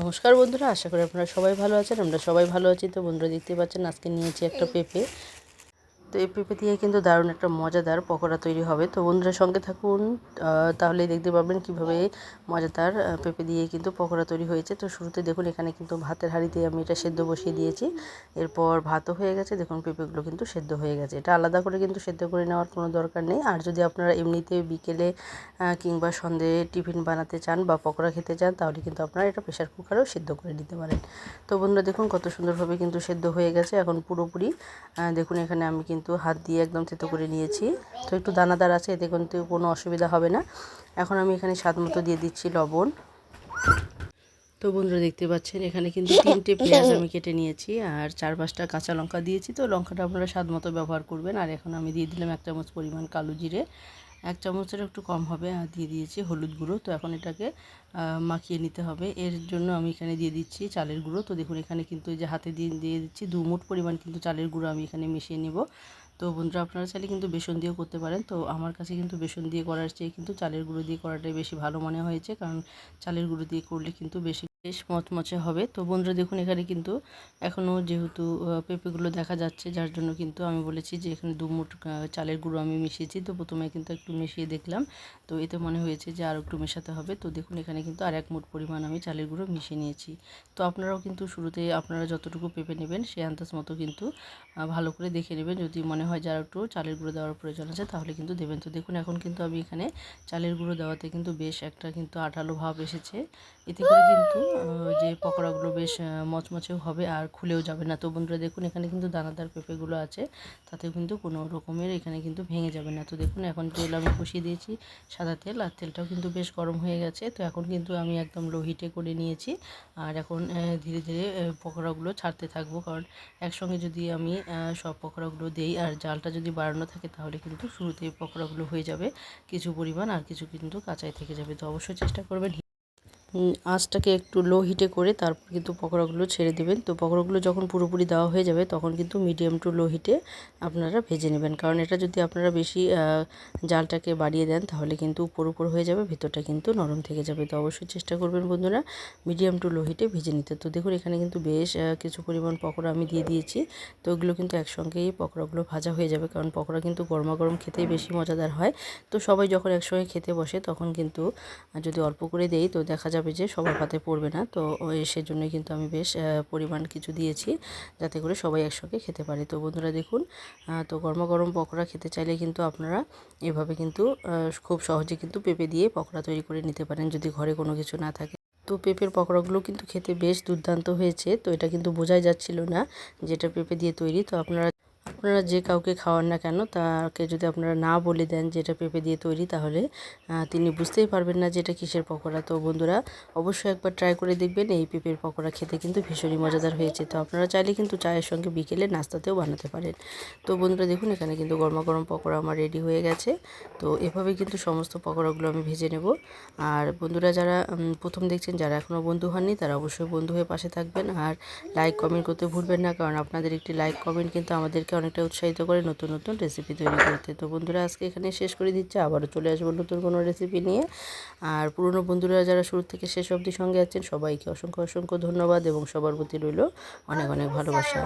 নমস্কার বন্ধুরা, আশা করি আপনারা সবাই ভালো আছেন, আমরা সবাই ভালো আছি। তো বন্ধুরা দেখতে পাচ্ছেন, আজকে নিয়েছি একটা পেঁপে। তো এই পেঁপে দিয়ে কিন্তু দারুণ একটা মজাদার পকোড়া তৈরি হবে। তো বন্ধুরা সঙ্গে থাকুন তাহলেই দেখতে পাবেন কীভাবে মজাদার পেঁপে দিয়ে কিন্তু পকোড়া তৈরি হয়েছে। তো শুরুতে দেখুন এখানে কিন্তু ভাতের হাঁড়িতে আমি এটা সেদ্ধ বসিয়ে দিয়েছি। এরপর ভাতও হয়ে গেছে, দেখুন পেঁপেগুলো কিন্তু সেদ্ধ হয়ে গেছে। এটা আলাদা করে কিন্তু সেদ্ধ করে নেওয়ার কোনো দরকার নেই। আর যদি আপনারা এমনিতে বিকেলে কিংবা সন্ধে টিফিন বানাতে চান বা পকোড়া খেতে চান, তাহলে কিন্তু আপনারা এটা প্রেশার কুকারেও সেদ্ধ করে নিতে পারেন। তো বন্ধুরা দেখুন কত সুন্দরভাবে কিন্তু সেদ্ধ হয়ে গেছে। এখন পুরোপুরি দেখুন এখানে আমি কিন্তু হাত দিয়ে একদম থেতো করে নিয়েছি। তো একটু দানাদার আছে, এতে কিন্তু কোনো অসুবিধা হবে না। এখন আমি এখানে স্বাদ মতো দিয়ে দিচ্ছি লবণ। তো বন্ধুরা দেখতে পাচ্ছেন, এখানে কিন্তু তিনটে পেঁয়াজ আমি কেটে নিয়েছি, আর চার পাঁচটা কাঁচা লঙ্কা দিয়েছি। তো লঙ্কাটা আপনারা স্বাদ মতো ব্যবহার করবেন। আর এখন আমি দিয়ে দিলাম এক চামচ পরিমাণ কালো জিরে। এক চামচের একটু কম হবে, আর দিয়ে দিয়েছি হলুদ গুঁড়ো। তো এখন এটাকে মাখিয়ে নিতে হবে। এর জন্য আমি এখানে দিয়ে দিচ্ছি চালের গুঁড়ো। তো দেখুন, এখানে কিন্তু এই যে হাতে দিয়ে দিয়ে দিচ্ছি দু মুঠ পরিমাণ কিন্তু চালের গুঁড়ো আমি এখানে মিশিয়ে নিব। তো বন্ধুরা, আপনারা চাইলে কিন্তু বেসন দিয়েও করতে পারেন। তো আমার কাছে কিন্তু বেসন দিয়ে করার চেয়ে কিন্তু চালের গুঁড়ো দিয়ে করাটাই বেশি ভালো মনে হয়েছে। কারণ চালের গুঁড়ো দিয়ে করলে কিন্তু বেশি বেশ মচমচে হবে। তো বন্ধুরা দেখুন, এখানে কিন্তু এখনও যেহেতু পেঁপেগুলো দেখা যাচ্ছে, যার জন্য কিন্তু আমি বলেছি যে এখানে দু মুঠ চালের গুঁড়ো আমি মিশিয়েছি। তো প্রথমে কিন্তু একটু মিশিয়ে দেখলাম। তো এতে মনে হয়েছে যে আর একটু মেশাতে হবে। তো দেখুন, এখানে কিন্তু আর এক মুঠ পরিমাণ আমি চালের গুঁড়ো মিশিয়ে নিয়েছি। তো আপনারাও কিন্তু শুরুতে আপনারা যতটুকু পেঁপে নেবেন সেই আন্দাজ মতো কিন্তু ভালো করে দেখে নেবেন। যদি মনে হয় যার একটু চালের গুঁড়ো দেওয়ার প্রয়োজন আছে, তাহলে কিন্তু দেবেন। তো দেখুন, এখন কিন্তু আমি এখানে চালের গুঁড়ো দেওয়াতে কিন্তু বেশ একটা কিন্তু আঠালো ভাব এসেছে। এতে করে কিন্তু যে পকোড়াগুলো বেশ মচমচেও হবে আর খুলেও যাবে না। তো বন্ধুরা দেখুন, এখানে কিন্তু দানাদার পেঁপেগুলো আছে। তাতেও কিন্তু কোনো রকমের এখানে কিন্তু ভেঙে যাবে না। তো দেখুন, এখন তেল আমি কষিয়ে দিয়েছি সাদা তেল, আর তেলটাও কিন্তু বেশ গরম হয়ে গেছে। তো এখন কিন্তু আমি একদম লো হিটে করে নিয়েছি। আর এখন ধীরে ধীরে পকোড়াগুলো ছাড়তে থাকব। কারণ একসঙ্গে যদি আমি সব পকোড়াগুলো দেই, আর জালটা যদি বাড়ানো থাকে, তাহলে কিন্তু শুরুতেই পকোড়াগুলো হয়ে যাবে। কিছু পরিমাণ আর কিছু কিন্তু কাঁচাই থেকে যাবে। তো অবশ্যই চেষ্টা করবেন। আঁচটাকে একটু লো হিটে করে তারপর কিন্তু পকোড়াগুলো ছেড়ে দেবেন। তো পকোড়াগুলো যখন পুরোপুরি দেওয়া হয়ে যাবে, তখন কিন্তু মিডিয়াম টু লো হিটে আপনারা ভেজে নেবেন। কারণ এটা যদি আপনারা বেশি জালটাকে বাড়িয়ে দেন, তাহলে কিন্তু উপর উপর হয়ে যাবে, ভেতরটা কিন্তু নরম থেকে যাবে। তো অবশ্যই চেষ্টা করবেন বন্ধুরা মিডিয়াম টু লো হিটে ভেজে নিতে। তো দেখুন, এখানে কিন্তু বেশ কিছু পরিমাণ পকোড়া আমি দিয়ে দিয়েছি। তো ওগুলো কিন্তু একসঙ্গেই পকোড়াগুলো ভাজা হয়ে যাবে, কারণ পকোড়া কিন্তু গরমা গরম খেতেই বেশি মজাদার হয়। তো সবাই যখন একসঙ্গে খেতে বসে, তখন কিন্তু যদি অল্প করে দেই, তো দেখা যাবে যে সবার পাতে পড়বে না। তো সেজন্যই কিন্তু আমি বেশ পরিমাণ কিছু দিয়েছি যাতে করে সবাই একসঙ্গে খেতে পারে। তো বন্ধুরা দেখুন তো গরমা গরম পকোড়া খেতে চাইলে কিন্তু আপনারা এভাবে কিন্তু খুব সহজে কিন্তু পেঁপে দিয়ে পকোড়া তৈরি করে নিতে পারেন যদি ঘরে কোনো কিছু না থাকে। তো পেঁপের পকোড়াগুলো কিন্তু খেতে বেশ দুর্দান্ত হয়েছে। তো এটা কিন্তু বোঝাই যাচ্ছিল না যেটা পেঁপে দিয়ে তৈরি। তো আপনারা আপনারা যে কাউকে খাওয়ান না কেন, তাকে যদি আপনারা না বলে দেন যে এটা পেঁপে দিয়ে তৈরি, তাহলে তিনি বুঝতেই পারবেন না যে এটা কিসের পকোড়া। তো বন্ধুরা, অবশ্যই একবার ট্রাই করে দেখবেন, এই পেঁপের পকোড়া খেতে কিন্তু ভীষণই মজাদার হয়েছে। তো আপনারা চাইলে কিন্তু চায়ের সঙ্গে বিকেলে নাস্তাতেও বানাতে পারেন। তো বন্ধুরা, দেখুন, এখানে কিন্তু গরমা গরম পকোড়া আমার রেডি হয়ে গেছে। তো এভাবে কিন্তু সমস্ত পকোড়াগুলো আমি ভেজে নেব। আর বন্ধুরা, যারা প্রথম দেখছেন, যারা এখনও বন্ধু হননি, তারা অবশ্যই বন্ধু হয়ে পাশে থাকবেন। আর লাইক কমেন্ট করতে ভুলবেন না, কারণ আপনাদের একটি লাইক কমেন্ট কিন্তু আমাদেরকে অনেকটা উৎসাহিত করে নতুন নতুন রেসিপি তৈরি করতে। তো বন্ধুরা, আজকে এখানে শেষ করে দিচ্ছে। আবারও চলে আসব নতুন কোনো রেসিপি নিয়ে। আর পুরনো বন্ধুরা যারা শুরু থেকে শেষ অবধি সঙ্গে আছেন, সবাইকে অসংখ্য অসংখ্য ধন্যবাদ এবং সবার প্রতি রইল অনেক অনেক ভালোবাসা।